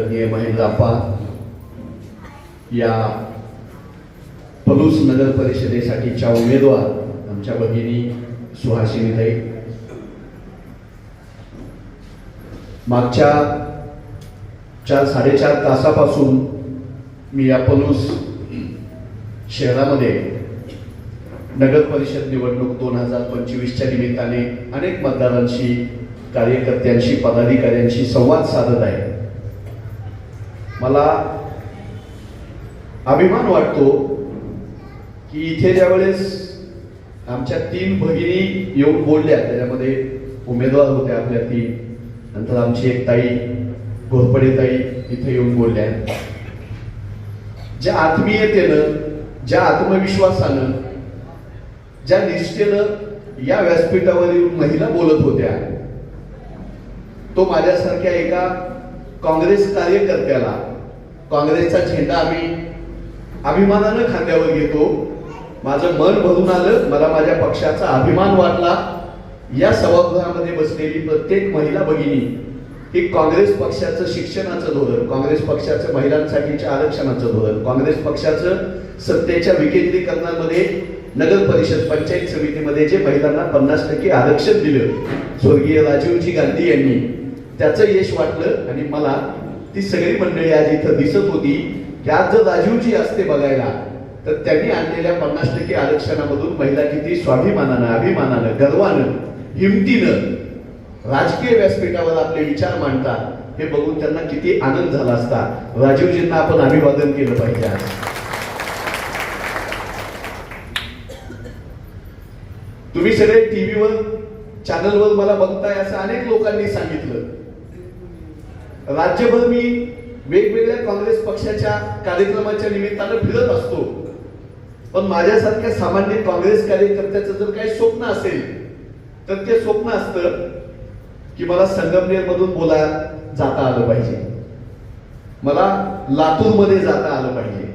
आदरणीय महेंद्राप्पा या पलूस नगर परिषदेसाठीच्या उमेदवार आमच्या भगिनी सुहासिनीताई. मागच्या चार साडेचार तासापासून मी या पलूस शहरामध्ये नगर परिषद निवडणूक दोन हजार पंचवीसच्या निमित्ताने अनेक मतदारांशी कार्यकर्त्यांशी पदाधिकाऱ्यांशी संवाद साधत आहे. मला अभिमान वाटतो की इथे ज्यावेळेस आमच्या तीन भगिनी येऊन बोलल्या त्याच्यामध्ये उमेदवार होत्या आपल्या तीन. नंतर आमची एक ताई घोरपडे ताई इथे येऊन बोलल्या. ज्या आत्मीयतेनं ज्या आत्मविश्वासानं ज्या निष्ठेनं या व्यासपीठावरील महिला बोलत होत्या तो माझ्यासारख्या एका काँग्रेस कार्यकर्त्याला काँग्रेसचा झेंडा आम्ही अभिमानानं खांद्यावर घेतो. माझं मन भरून आलं मला माझ्या पक्षाचा अभिमान वाटला. या सभागृहामध्ये बसलेली प्रत्येक महिला भगिनी ही काँग्रेस पक्षाचं शिक्षणाचं धोरण काँग्रेस पक्षाचं महिलांसाठीच्या आरक्षणाचं धोरण काँग्रेस पक्षाचं सत्तेच्या विकेंद्रीकरणामध्ये नगर परिषद पंचायत समितीमध्ये जे महिलांना पन्नास टक्के आरक्षण दिलं स्वर्गीय राजीवजी गांधी यांनी त्याचं यश वाटलं आणि मला ती सगळी मंडळी आज इथं दिसत होती की आज जर राजीवजी असते बघायला तर त्यांनी आणलेल्या पन्नास टक्के आरक्षणामधून महिला किती स्वाभिमानानं अभिमानानं गर्वानं हिमतीनं राजकीय व्यासपीठावर आपले विचार मांडतात हे बघून त्यांना किती आनंद झाला असता. राजीवजींना आपण अभिवादन केलं पाहिजे आज. तुम्ही सगळे टीव्हीवर चॅनलवर मला बघताय असं अनेक लोकांनी सांगितलं. राज्यभर मी वेगवेगळ्या काँग्रेस पक्षाच्या कार्यक्रमाच्या निमित्तानं फिरत असतो. पण माझ्यासारख्या सामान्य काँग्रेस कार्यकर्त्याचं जर काही स्वप्न असेल तर ते स्वप्न असतं की मला संगमनेर मधून बोला जाता आलं पाहिजे. मला लातूरमध्ये जाता आलं पाहिजे.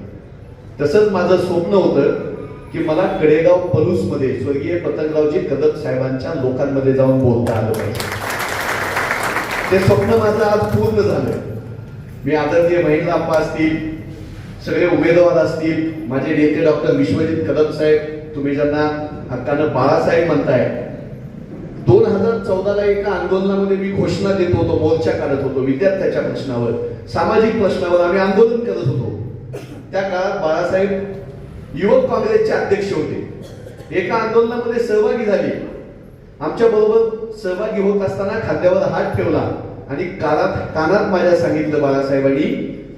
तसंच माझं स्वप्न होतं की मला कडेगाव पलूसमध्ये स्वर्गीय पतंगरावजी कदम साहेबांच्या लोकांमध्ये जाऊन बोलता आलं पाहिजे. ते स्वप्न माझं आज पूर्ण झालं मी आदरणीय महिला आप्पा असतील सगळे उमेदवार असतील माझे नेते डॉक्टर विश्वजित कदम साहेब तुम्ही ज्यांना हक्कानं बाळासाहेब म्हणताय दोन हजार चौदाला एका आंदोलनामध्ये मी घोषणा देत होतो मोर्चा काढत होतो विद्यार्थ्याच्या प्रश्नावर सामाजिक प्रश्नावर आम्ही आंदोलन करत होतो. त्या काळात बाळासाहेब युवक काँग्रेसचे अध्यक्ष होते. एका आंदोलनामध्ये सहभागी झाले. आमच्या बरोबर सहभागी होत असताना खांद्यावर हात ठेवला आणि कानात कानात माझ्या सांगितलं बाळासाहेबांनी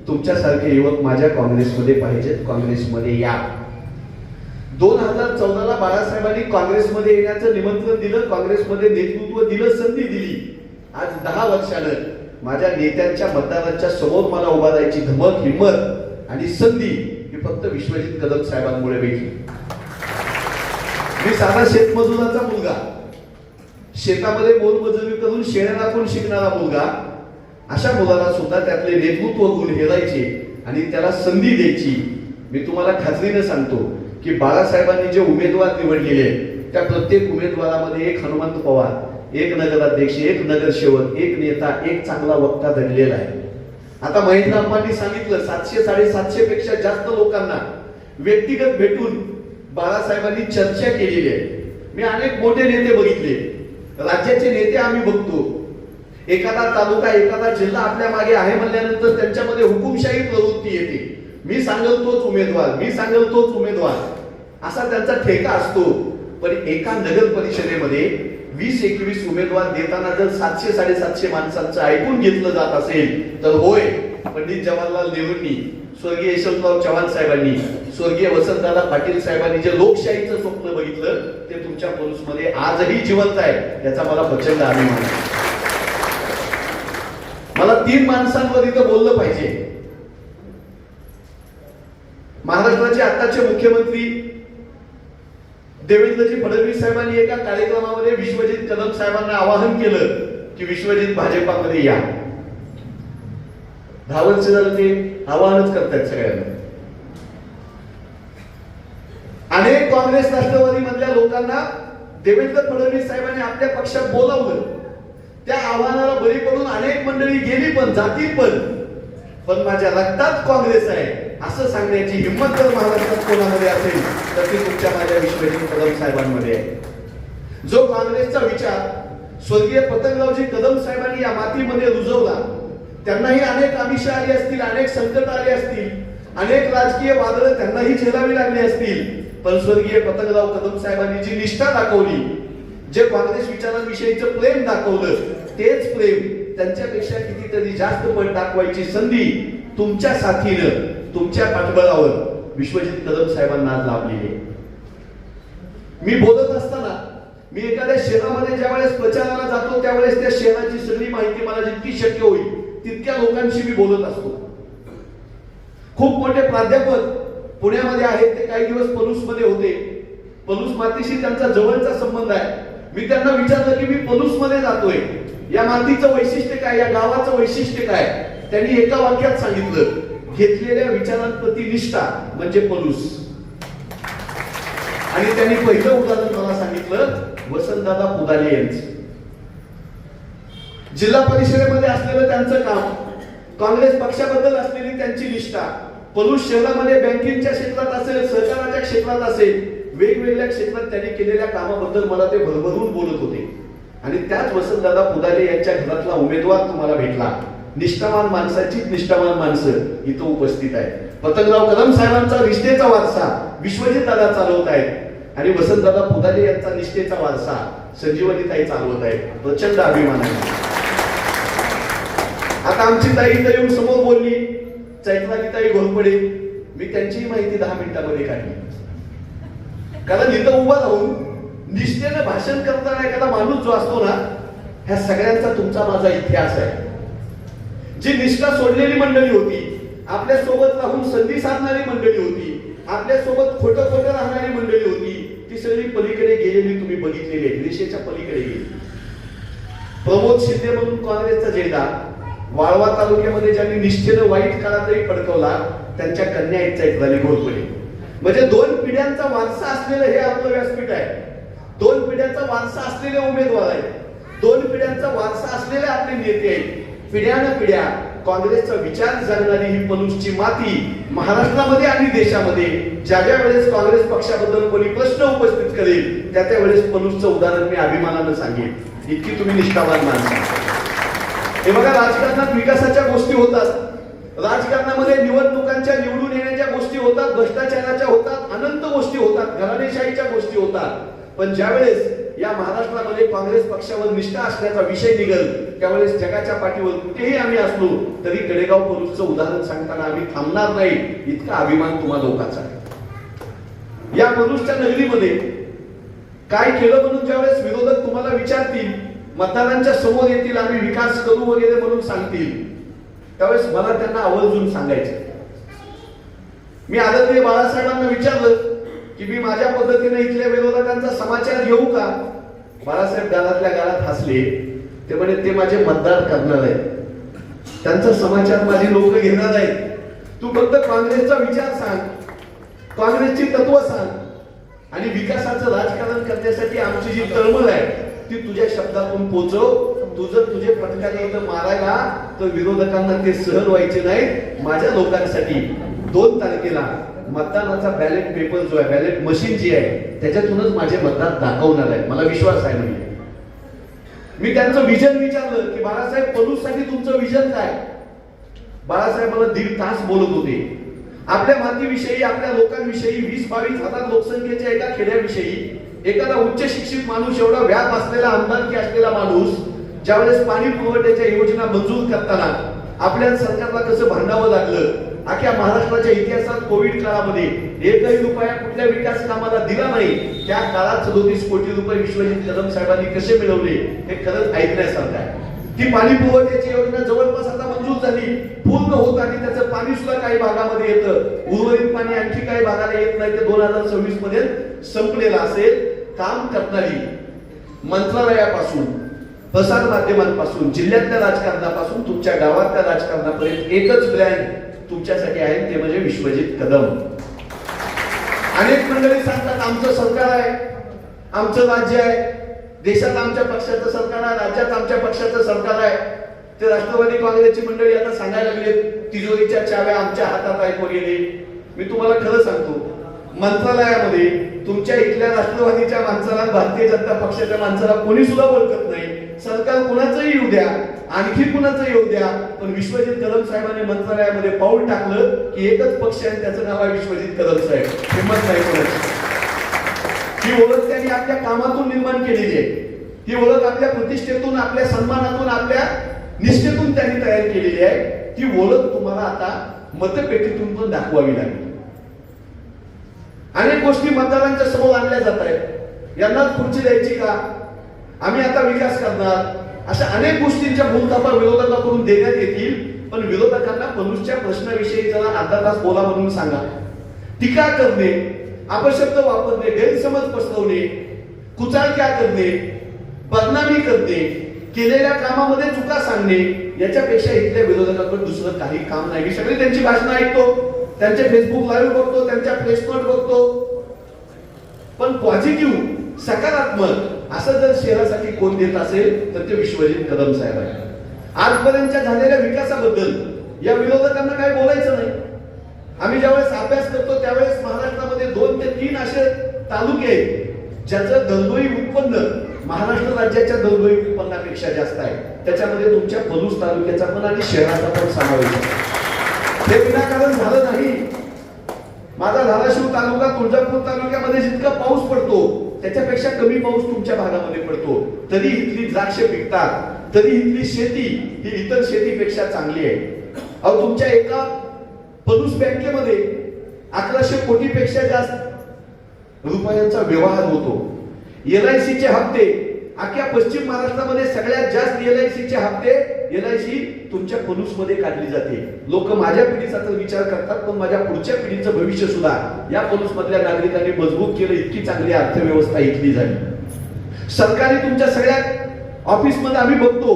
तुमच्यासारखे युवक माझ्या काँग्रेसमध्ये पाहिजेत काँग्रेसमध्ये या. दोन हजार चौदाला बाळासाहेबांनी काँग्रेसमध्ये येण्याचं निमंत्रण दिलं काँग्रेसमध्ये नेतृत्व दिलं संधी दिली. आज दहा वर्षानं माझ्या नेत्यांच्या मतदारांच्या समोर मला उभा राहायची धमक हिंमत आणि संधी ही फक्त विश्वजित कदम साहेबांमुळे भेटली मी साधा शेतमजुराचा मुलगा. शेतामध्ये मोलमजुरी करून शेण्या राखून शिकणारा मुलगा? अशा मुलाला सुद्धा त्यातले नेतृत्व गुण हेरायचे आणि त्याला संधी द्यायची. मी तुम्हाला खात्रीनं सांगतो की बाळासाहेबांनी जे उमेदवार निवडलेले त्या प्रत्येक उमेदवारामध्ये एक हनुमंत पवार एक नगराध्यक्ष एक नगरसेवक एक नेता एक चांगला वक्ता धरलेला आहे. आता महेंद्र अप्पांनी सांगितलं सातशे साडेसातशे पेक्षा जास्त लोकांना व्यक्तिगत भेटून बाळासाहेबांनी चर्चा केलेली आहे. मी अनेक मोठे नेते बघितले. राज्याचे नेते आम्ही बघतो. एखादा तालुका एखादा जिल्हा आपल्या मागे आहे म्हणल्यानंतर त्यांच्यामध्ये हुकुमशाही प्रवृत्ती येते. मी सांगल तोच उमेदवार मी सांगल तोच उमेदवार. असा त्यांचा ठेका असतो. पण एका नगर परिषदेमध्ये वीस एकवीस उमेदवार देताना जर सातशे साडेसातशे माणसांचं ऐकून घेतलं जात असेल तर होय पंडित जवाहरलाल नेहरूंनी स्वर्गीय यशवंतराव चव्हाण साहेबांनी स्वर्गीय वसंतदादा पाटील साहेबांनी जे लोकशाहीचं स्वप्न बघितलं ते तुमच्या मध्ये आजही जिवंत आहे याचा मला प्रचंड अभिमान आहे. मला तीन माणसांवर इथं बोललं पाहिजे. महाराष्ट्राचे आताचे मुख्यमंत्री देवेंद्रजी फडणवीस साहेबांनी एका कार्यक्रमामध्ये विश्वजित कदम साहेबांना आवाहन केलं की विश्वजित भाजपामध्ये या. धावत झालं ते आवाहनच करतायत सगळ्यांना अनेक काँग्रेस राष्ट्रवादी मधल्या लोकांना देवेंद्र फडणवीस साहेबांनी आपल्या पक्षात बोलावलं. त्या आव्हानाला बळी पडून अनेक मंडळी गेली पण जातील पण. पण माझ्या रक्तात काँग्रेस आहे असं सांगण्याची हिंमत जर महाराष्ट्रात कोणामध्ये असेल तर ती तुमच्या माझ्या विश्वजित कदम साहेबांमध्ये आहे. जो काँग्रेसचा विचार स्वर्गीय पतंगरावजी कदम साहेबांनी या मातीमध्ये रुजवला त्यांनाही अनेक आमिष आली असतील अनेक संकट आले असतील अनेक राजकीय वादळ त्यांनाही झेलावी लागली असतील पण स्वर्गीय पतंगराव कदम साहेबांनी जी निष्ठा दाखवली जे काँग्रेस विचारांविषयीचं प्रेम दाखवलं तेच प्रेम त्यांच्यापेक्षा कितीतरी जास्त पण दाखवायची संधी तुमच्या साथीनं तुमच्या पाठबळावर विश्वजित कदम साहेबांना आज आहे. मी बोलत असताना मी एखाद्या शहरामध्ये ज्या वेळेस प्रचाराला जातो त्यावेळेस त्या शहराची सगळी माहिती मला जितकी शक्य होईल तितक्या लोकांशी मी बोलत असतो. खूप मोठे प्राध्यापक पुण्यामध्ये आहेत ते काही दिवस पलूसमध्ये होते. पलूस मातीशी त्यांचा जवळचा संबंध आहे. मी त्यांना विचारलं की मी पलूसमध्ये जातोय. या मातीचं वैशिष्ट्य काय या गावाचं वैशिष्ट्य काय? त्यांनी एका वाक्यात सांगितलं घेतलेल्या विचारांप्रती निष्ठा म्हणजे पलूस आणि त्यांनी पहिलं उदाहरण मला सांगितलं वसंतदादा पुदाले यांचं. जिल्हा परिषदेमध्ये असलेलं त्यांचं काम काँग्रेस पक्षाबद्दल असलेली त्यांची निष्ठा पलूस शहरामध्ये बँकिंगच्या क्षेत्रात असेल सहकाराच्या क्षेत्रात असेल वेगवेगळ्या क्षेत्रात त्यांनी केलेल्या कामाबद्दल मला ते भरभरून बोलत होते. आणि त्याच वसंतदादा पुदाले यांच्या घरातला उमेदवार तुम्हाला भेटला. निष्ठावान माणसाची निष्ठावान माणसं इथं उपस्थित आहेत. पतंगराव कदम साहेबांचा निष्ठेचा वारसा विश्वजित दादा चालवत आहेत. आणि वसंतदादा पुदाले यांचा निष्ठेचा वारसा संजीवनीताई चालवत आहेत. प्रचंड अभिमान आहे. आता आमची ताई इथं येऊन समोर बोलली. चैतनागीताई घोरपडे मी त्यांचीही माहिती दहा मिनिटामध्ये काढली. कारण इथं उभा राहून निष्ठेनं भाषण करताना एखादा माणूस जो असतो ना ह्या सगळ्यांचा तुमचा माझा इतिहास आहे. जी निष्ठा सोडलेली मंडळी होती आपल्यासोबत राहून संधी साधणारी मंडळी होती आपल्यासोबत खोटं खोटं राहणारी मंडळी होती ती सगळी पलीकडे गेलेली तुम्ही बघितलेली आहे रेषेच्या पलीकडे गेली. प्रमोद शिंदे म्हणून काँग्रेसचा झेंडा वाळवा तालुक्यामध्ये ज्यांनी निष्ठेनं वाईट काळातही पडकवला त्यांच्या कन्या आहेत झाली घोरपडे म्हणजे दोन पिढ्यांचा वारसा असलेलं हे आपलं व्यासपीठ आहे. दोन पिढ्यांचा वारसा असलेले उमेदवार आहेत. दोन पिढ्यांचा वारसा असलेले आपले नेते आहेत. पिढ्यानं पिढ्या काँग्रेसचा विचार जाणणारी ही पलूसची माती महाराष्ट्रामध्ये आणि देशामध्ये ज्या ज्या वेळेस काँग्रेस पक्षाबद्दल कोणी प्रश्न उपस्थित करेल त्या त्या वेळेस पलूसचं उदाहरण मी अभिमानानं सांगेन. इतकी तुम्ही निष्ठावान माणसं. हे बघा राजकारणात विकासाच्या गोष्टी होतात. राजकारणामध्ये निवडणुकांच्या निवडून येण्याच्या गोष्टी होतात भ्रष्टाचाराच्या होतात अनंत गोष्टी होतात घराणेशाहीच्या गोष्टी होतात. पण ज्यावेळेस या महाराष्ट्रामध्ये काँग्रेस पक्षावर निष्ठा असण्याचा विषय निघल त्यावेळेस जगाच्या पाठीवर कुठेही आम्ही असलो तरी गडेगाव पोलीसचं उदाहरण सांगताना आम्ही थांबणार नाही इतका अभिमान तुम्हा लोकांचा आहे. या पोलीसच्या नगरीमध्ये काय केलं म्हणून ज्यावेळेस विरोधक तुम्हाला विचारतील मतदारांच्या समोर येतील आम्ही विकास करू वगैरे म्हणून सांगतील. त्यावेळेस मला त्यांना आवर्जून सांगायचं. मी आदरणीय बाळासाहेबांना विचारलं की मी माझ्या पद्धतीने इथल्या विरोधकांचा समाचार घेऊ का? बाळासाहेब गालातल्या गालात हसले. ते म्हणे ते माझे मतदार करणार आहेत. त्यांचा समाचार माझी लोक घेणार आहेत. तू फक्त काँग्रेसचा विचार सांग. काँग्रेसची तत्व सांग. आणि विकासाचं राजकारण करण्यासाठी आमची जी तळमळ आहे ती तुझ्या शब्दातून पोचव. तुझं तुझे फटकाने येतं मारायला तर विरोधकांना ते सहन व्हायचे नाही. माझ्या लोकांसाठी दोन तारखेला मतदानाचा बॅलेट पेपर जो आहे बॅलेट मशीन जी आहे त्याच्यातूनच माझे मतदान दाखवणार आहे. मला विश्वास आहे म्हणजे. मी त्यांचं विजन विचारलं की बाळासाहेब पलूससाठी तुमचं विजन काय? बाळासाहेब मला दीड तास बोलत होते. आपल्या मातीविषयी आपल्या लोकांविषयी वीस बावीस हजार लोकसंख्येच्या एका खेड्याविषयी एखादा उच्च शिक्षित माणूस एवढा व्याप असलेला आमदारकी असलेला माणूस ज्यावेळेस पाणी पुरवठ्याच्या योजना मंजूर करताना आपल्या सरकारला कसं भांडावं लागलं अख्या महाराष्ट्राच्या इतिहासात कोविड काळामध्ये एकही रुपया कुठल्या विकास कामाला दिला नाही त्या काळात सदोतीस कोटी रुपये विश्वजित कदम साहेबांनी कसे मिळवले हे खरंच ऐकण्यासारखं आहे. ती पाणी पुरवठ्याची योजना जवळपास आता मंजूर झाली. पूर्ण होत आणि त्याचं पाणी सुद्धा काही भागामध्ये येतं. उर्वरित पाणी आणखी काही भागाला येत नाही ते दोन हजार सव्वीसमध्ये संपलेलं असेल. काम करणारी मंत्रालयापासून प्रसार माध्यमांपासून जिल्ह्यातल्या राजकारणापासून तुमच्या गावातल्या राजकारणापर्यंत एकच ब्रँड तुमच्यासाठी आहे ते म्हणजे विश्वजित कदम. अनेक मंडळी सांगतात आमचं सरकार आहे आमचं राज्य आहे देशात आमच्या पक्षाचं सरकार आहे राज्यात आमच्या पक्षाचं सरकार आहे. ते राष्ट्रवादी काँग्रेसची मंडळी आता सांगायला लागले तिजोरीच्या चाव्या आमच्या हातात आहेत वगैरे मी तुम्हाला खरं सांगतो मंत्रालयामध्ये तुमच्या इथल्या राष्ट्रवादीच्या माणसाला भारतीय जनता पक्षाच्या माणसाला कोणी सुद्धा ओळखत नाही. सरकार कुणाचंही येऊ द्या आणखी कुणाचं येऊ द्या पण विश्वजित कदम साहेबांनी मंत्रालयामध्ये पाऊल टाकलं की एकच पक्ष आहे त्याचं नाव आहे विश्वजित कदम साहेब. हिंमत नाही कोणाची. ही ओळख त्यांनी आपल्या कामातून निर्माण केलेली आहे. ही ओळख आपल्या प्रतिष्ठेतून आपल्या सन्मानातून आपल्या निष्ठेतून त्यांनी तयार केलेली आहे. ती ओळख तुम्हाला आता मतपेटीतून पण दाखवावी लागेल. अनेक गोष्टी मतदारांच्या समोर आणल्या जात आहेत. यांनाच खुर्ची द्यायची का? आम्ही आता विकास करणार. अशा अनेक गोष्टींच्या भूलथापा विरोधकाकडून देण्यात येतील. पण विरोधकांना मनुष्यच्या प्रश्नाविषयी जरा अर्धा तास बोला म्हणून सांगा. टीका करणे अपशब्द वापरणे गैरसमज पसरवणे कुचाळक्या करणे बदनामी करणे केलेल्या कामामध्ये चुका सांगणे याच्यापेक्षा इथल्या विरोधकांकडे दुसरं काही काम नाही. सगळे त्यांची भाषणं ऐकतो. त्यांचे फेसबुक लाईव्ह बघतो त्यांच्या प्लेसमेंट बघतो. पण पॉझिटिव्ह सकारात्मक असं जर शहरासाठी कोण देत असेल तर ते विश्वजित कदम साहेब आहे आजपर्यंतच्या झालेल्या विकासाबद्दल या विरोधकांना काही बोलायचं नाही. आम्ही ज्यावेळेस अभ्यास करतो त्यावेळेस महाराष्ट्रामध्ये दोन ते तीन असे तालुके आहेत ज्याचं दरडोई उत्पन्न महाराष्ट्र राज्याच्या दरडोई उत्पन्नापेक्षा जास्त आहे. त्याच्यामध्ये तुमच्या पलूस तालुक्याचा पण आणि शहराचा पण समावेश आहे. हे विनाकारण झालं माझा धाराशिव तालुका तुळजापूर तालुक्यामध्ये जितका पाऊस पडतो त्याच्यापेक्षा कमी पाऊस तुमच्या भागामध्ये पडतो. तरी इथली द्राक्ष पिकतात तरी इथली शेती ही इतर शेतीपेक्षा चांगली आहे. अहो तुमच्या एका पदूस बँकेमध्ये अकराशे कोटीपेक्षा जास्त रुपयांचा व्यवहार होतो. एल आय चे हप्ते अख्ख्या पश्चिम महाराष्ट्रामध्ये सगळ्यात जास्त एल आय सीचे हप्ते एल आय सी तुमच्या पलूसमध्ये काढली जाते. लोक माझ्या पिढीचा तर विचार करतात पण माझ्या पुढच्या पिढीचं भविष्य सुद्धा या पलूसमधल्या नागरिकांनी मजबूत केलं इतकी चांगली अर्थव्यवस्था इथली झाली. सरकारी तुमच्या सगळ्या ऑफिसमध्ये आम्ही बघतो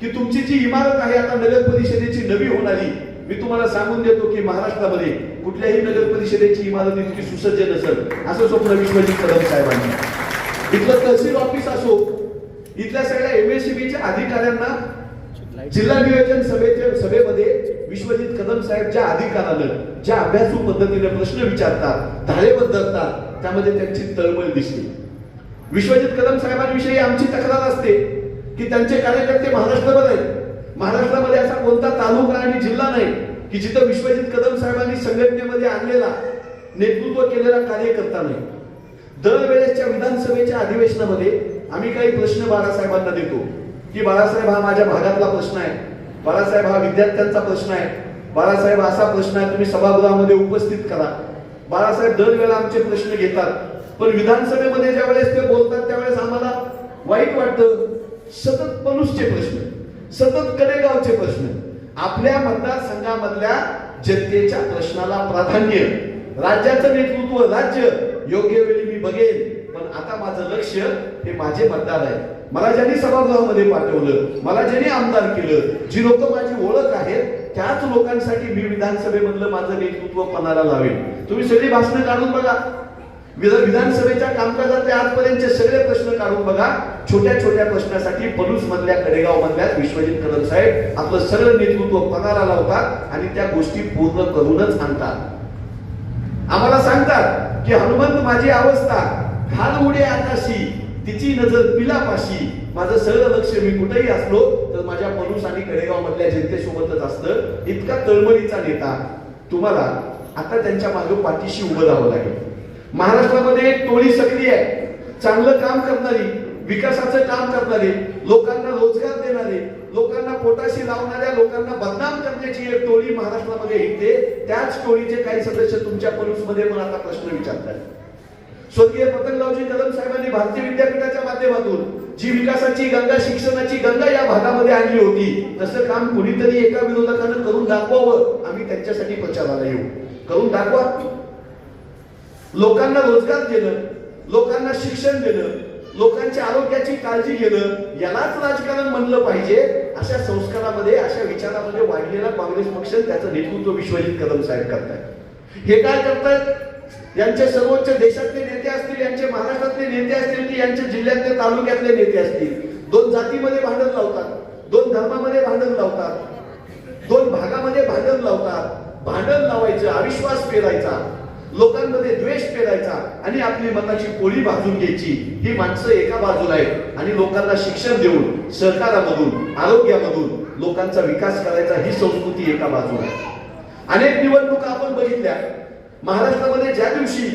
की तुमची जी इमारत आहे आता नगर परिषदेची नवी होणारी मी तुम्हाला सांगून देतो की महाराष्ट्रामध्ये कुठल्याही नगर परिषदेची इमारत इतकी सुसज्ज नसेल असं स्वप्न विश्वजित कदम साहेबांनी. इथलं तहसील ऑफिस असो इथल्या सगळ्या एमएससीबीच्या अधिकाऱ्यांना जिल्हा नियोजन सभेच्या सभेमध्ये विश्वजित कदम साहेब ज्या अधिकारानं ज्या अभ्यासू पद्धतीने प्रश्न विचारतात धारेवर धरतात त्यामध्ये त्यांची तळमळ दिसते. विश्वजित कदम साहेबांविषयी आमची तक्रार असते की त्यांचे कार्यकर्ते महाराष्ट्रभर आहेत. महाराष्ट्रामध्ये असा कोणता तालुका आणि जिल्हा नाही की जिथं विश्वजित कदम साहेबांनी संघटनेमध्ये आणलेला नेतृत्व केलेला कार्यकर्ता नाही. दरवेळेसच्या विधानसभेच्या अधिवेशनामध्ये आम्ही काही प्रश्न बाळासाहेबांना देतो. की बाळासाहेब हा माझ्या भागातला प्रश्न आहे. बाळासाहेब हा विद्यार्थ्यांचा प्रश्न आहे. बाळासाहेब असा प्रश्न आहे तुम्ही सभागृहामध्ये उपस्थित करा. बाळासाहेब दरवेळेला आमचे प्रश्न घेतात. पण विधानसभेमध्ये ज्या वेळेस ते बोलतात त्यावेळेस आम्हाला वाईट वाटतं. सतत पनुसचे प्रश्न सतत कडेगावचे प्रश्न. आपल्या मतदारसंघामधल्या जनतेच्या प्रश्नाला प्राधान्य. राज्याचं नेतृत्व राज्य. योग्य वेळी मी बघेन. पण आता माझं लक्ष हे माझे मतदार आहे मला ज्यांनी सभागृहामध्ये पाठवलं मला ज्यांनी आमदार केलं जी लोक माझी ओळख आहेत त्याच लोकांसाठी मी विधानसभेमधलं माझं नेतृत्व पणाला लावेन. तुम्ही सगळी भाषणं काढून बघा. विध- विधानसभेच्या कामकाजातले आजपर्यंतचे सगळे प्रश्न काढून बघा. छोट्या छोट्या प्रश्नासाठी पलूस मधल्या कडेगाव मधल्या विश्वजित कदम साहेब आपलं सगळं नेतृत्व पणाला लावतात आणि त्या गोष्टी पूर्ण करूनच आणतात. आम्हाला सांगतात की हनुमंत माझी अवस्था. घाल उडे आकाशी. तिची नजर पिलापाशी. माझं सगळं लक्ष मी कुठेही असलो तर माझ्या पलूस आणि कडेगाव मधल्या जनतेसोबतच असतं. इतका तळमळीचा नेता. तुम्हाला आता त्यांच्या मागे पाठीशी उभं राहावं लागेल. महाराष्ट्रामध्ये एक टोळी सक्रिय आहे. चांगलं काम करणारी विकासाचं काम करणारे लोकांना रोजगार देणारे लोकांना पोटाशी लावणाऱ्या लोकांना बदनाम करण्याची एक टोळी महाराष्ट्रामध्ये येते त्याच टोळीचे काही सदस्य तुमच्या मध्ये मला आता प्रश्न विचारतात स्वर्गीय पतंगरावजी कदम साहेबांनी भारतीय विद्यापीठाच्या माध्यमातून जी विकासाची गंगा शिक्षणाची गंगा या भागामध्ये आणली होती तसं काम कुणीतरी एका विरोधकानं करून दाखवावं आम्ही त्यांच्यासाठी प्रचाराला येऊ. करून दाखवा. लोकांना रोजगार देणं लोकांना शिक्षण देणं लोकांच्या आरोग्याची काळजी घेणं यालाच राजकारण म्हणलं पाहिजे अशा संस्कारामध्ये अशा विचारामध्ये वाढलेला काँग्रेस पक्ष त्याचं नेतृत्व विश्वजित कदम साहेब करतायत. हे काय करतायत? यांचे सर्वोच्च देशातले नेते असतील यांचे महाराष्ट्रातले नेते असतील की यांच्या जिल्ह्यातले तालुक्यातले नेते असतील? दोन जातीमध्ये भांडण लावतात दोन धर्मामध्ये भांडण लावतात दोन भागामध्ये भांडण लावतात. भांडण लावायचं अविश्वास पेरायचा लोकांमध्ये द्वेष पेरायचा आणि आपली मताची पोळी भाजून घ्यायची. ही माणसं एका बाजूला आहेत आणि लोकांना शिक्षण देऊन सरकारामधून आरोग्यामधून लोकांचा विकास करायचा ही संस्कृती एका बाजूला आहे. अनेक निवडणुका आपण बघितल्या. महाराष्ट्रामध्ये ज्या दिवशी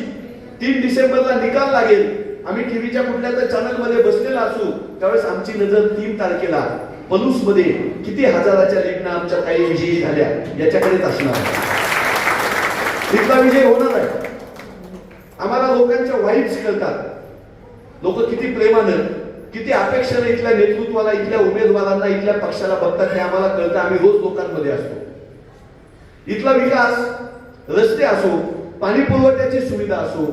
तीन डिसेंबरला निकाल लागेल आम्ही टीव्हीच्या कुठल्या तर चॅनलमध्ये बसलेला असू त्यावेळेस आमची नजर तीन तारखेला पलूसमध्ये किती हजाराच्या लेखना आमच्या काही विजयी झाल्या याच्याकडेच असणार तिथला विजय होणार आहे. आम्हाला लोकांच्या वाईब्स कळतात लोक किती प्रेमानं किती अपेक्षेनं इथल्या नेतृत्वाला इथल्या उमेदवारांना इथल्या पक्षाला बघतात हे आम्हाला कळतं. आम्ही रोज लोकांमध्ये असतो. इथला विकास रस्ते असो पाणी पुरवठ्याची सुविधा असो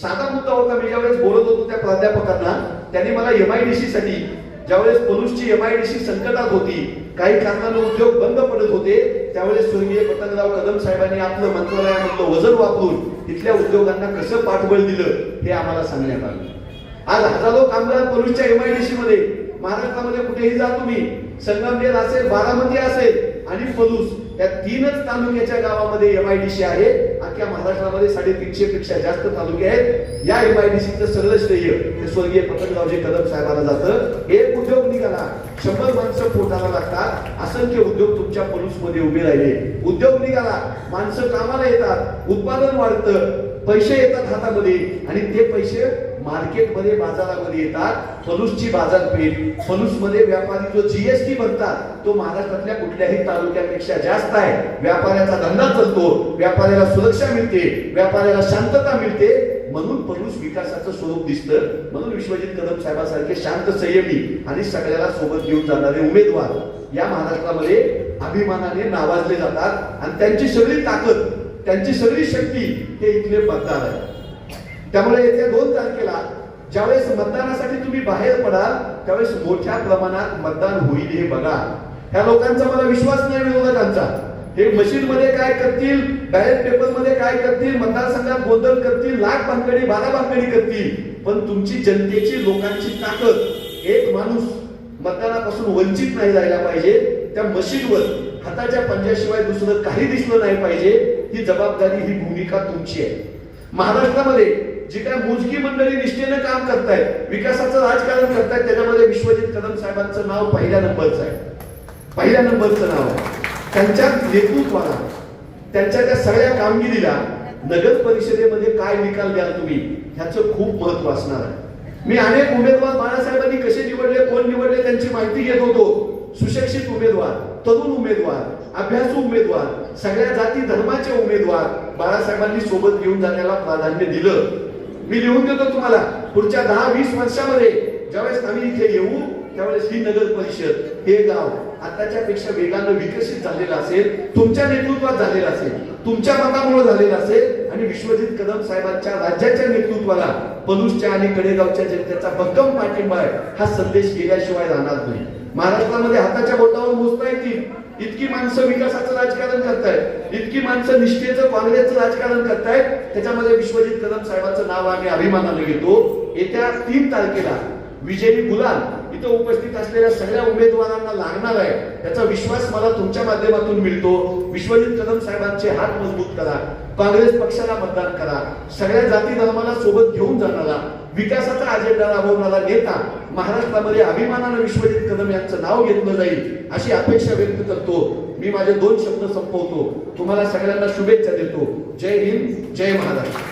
साधा मुद्दा होता मी ज्यावेळेस बोलत होतो त्या प्राध्यापकांना त्यांनी मला एमआयडीसी साठी ज्यावेळेस पलूसची एमआयडीसी संकटात होती काही कारणानं उद्योग बंद पडत होते त्यावेळेस स्वर्गीय पतंगराव कदम साहेबांनी आपलं मंत्रालयामधलं वजन वापरून इथल्या उद्योगांना कसं पाठबळ दिलं हे आम्हाला सांगण्यात आलं. आज हजारो कामगार पलूसच्या एमआयडीसी मध्ये महाराष्ट्रामध्ये कुठेही जा तुम्ही संगमनेर असेल बारामती असेल आणि पलूस या तीनच तालुक्याच्या गावामध्ये एमआयडीसी आहे. अख्ख्या महाराष्ट्रामध्ये साडेतीनशे पेक्षा जास्त तालुके आहेत. या एमआयडीसीचं सगळं श्रेय ते स्वर्गीय पतंगरावजी कदम साहेबांना जातं. एक उद्योग निघाला. शंभर माणसं पोटाला लागतात. असंख्य उद्योग तुमच्या पलूसमध्ये उभे राहिले. उद्योग निघाला. माणसं कामाला येतात. उत्पादन वाढतं. पैसे येतात हातामध्ये आणि ते पैसे मार्केटमध्ये बाजारामध्ये येतात. फलूसची बाजारपेठ फलूसमध्ये व्यापारी जो जीएसटी भरतात तो महाराष्ट्रातल्या कुठल्याही तालुक्यापेक्षा जास्त आहे. व्यापाऱ्याचा धंदा चालतो व्यापाऱ्याला सुरक्षा मिळते व्यापाऱ्याला शांतता मिळते. म्हणून फलूस विकासाचं स्वरूप दिसतं. म्हणून विश्वजित कदम साहेबांसारखे शांत संयमी आणि सगळ्याला सोबत घेऊन जाणारे उमेदवार या महाराष्ट्रामध्ये अभिमानाने नावाजले जातात. आणि त्यांची सगळी ताकद त्यांची सगळी शक्ती हे इथले मतदार आहे त्यामुळे येत्या दोन तारखेला ज्यावेळेस मतदानासाठी तुम्ही बाहेर पडाल त्यावेळेस मोठ्या प्रमाणात मतदान होईल हे बघा. ह्या लोकांचा मला विश्वास नाही विरोधकांचा हे मशीन मध्ये काय करतील बॅलेट पेपरमध्ये काय करतील मतदारसंघात गोंधळ करतील लाख बांधकडी बारा बांधकडी करतील. पण तुमची जनतेची लोकांची ताकद एक माणूस मतदानापासून वंचित नाही जायला पाहिजे. त्या मशीनवर हाताच्या पंजाशिवाय दुसरं काही दिसलं नाही पाहिजे. ही जबाबदारी ही भूमिका तुमची आहे. महाराष्ट्रामध्ये जी काय मोजकी मंडळी निष्ठेनं काम करतायत विकासाचं राजकारण करतायत त्याच्यामध्ये विश्वजित कदम साहेबांचं नाव पहिल्या नंबरचं आहे. पहिल्या नंबरचं नाव आहे. त्यांच्या नेतृत्वाला त्यांच्या त्या सगळ्या कामगिरीला नगर परिषदेमध्ये काय निकाल द्याल तुम्ही ह्याचं खूप महत्त्व असणार आहे. मी अनेक उमेदवार बाळासाहेबांनी कसे निवडले कोण निवडले त्यांची माहिती घेत होतो. सुशिक्षित उमेदवार. तरुण उमेदवार अभ्यासू उमेदवार सगळ्या जाती धर्माचे उमेदवार बाळासाहेबांनी सोबत घेऊन जाण्याला प्राधान्य दिलं. मी लिहून देतो तुम्हाला पुढच्या दहा वीस वर्षामध्ये ज्यावेळेस आम्ही इथे येऊ त्यावेळेस ही नगर परिषद हे गाव आताच्या पेक्षा वेगानं विकसित झालेलं असेल तुमच्या नेतृत्वात झालेलं असेल तुमच्या मतामुळे झालेलं असेल आणि विश्वजित कदम साहेबांच्या राज्याच्या नेतृत्वाला पलूसच्या आणि कडेगावच्या जनतेचा भक्कम पाठिंबा आहे हा संदेश गेल्याशिवाय राहणार नाही. महाराष्ट्रामध्ये हाताच्या बोटावर मोजता येतील. इतकी माणसं विकासाचं राजकारण करतायत. इतकी माणसं निष्ठेचं काँग्रेसचं राजकारण करतायत. त्याच्यामध्ये विश्वजित कदम साहेबांचं नाव आम्ही अभिमानाने घेतो. येत्या तीन तारखेला विजयी गुलाल इथं उपस्थित असलेल्या सगळ्या उमेदवारांना लागणार आहे. त्याचा विश्वास मला तुमच्या माध्यमातून मिळतो. विश्वजित कदम साहेबांचे हात मजबूत करा. काँग्रेस पक्षाला मतदान करा. सगळ्या जाती धर्माला सोबत घेऊन जाणारा विकासाचा अजेंडा राबवणारा नेता महाराष्ट्रामध्ये अभिमानानं विश्वजित कदम यांचं नाव घेतलं जाईल अशी अपेक्षा व्यक्त करतो. मी माझे दोन शब्द संपवतो. तुम्हाला सगळ्यांना शुभेच्छा देतो. जय हिंद जय महाराष्ट्र.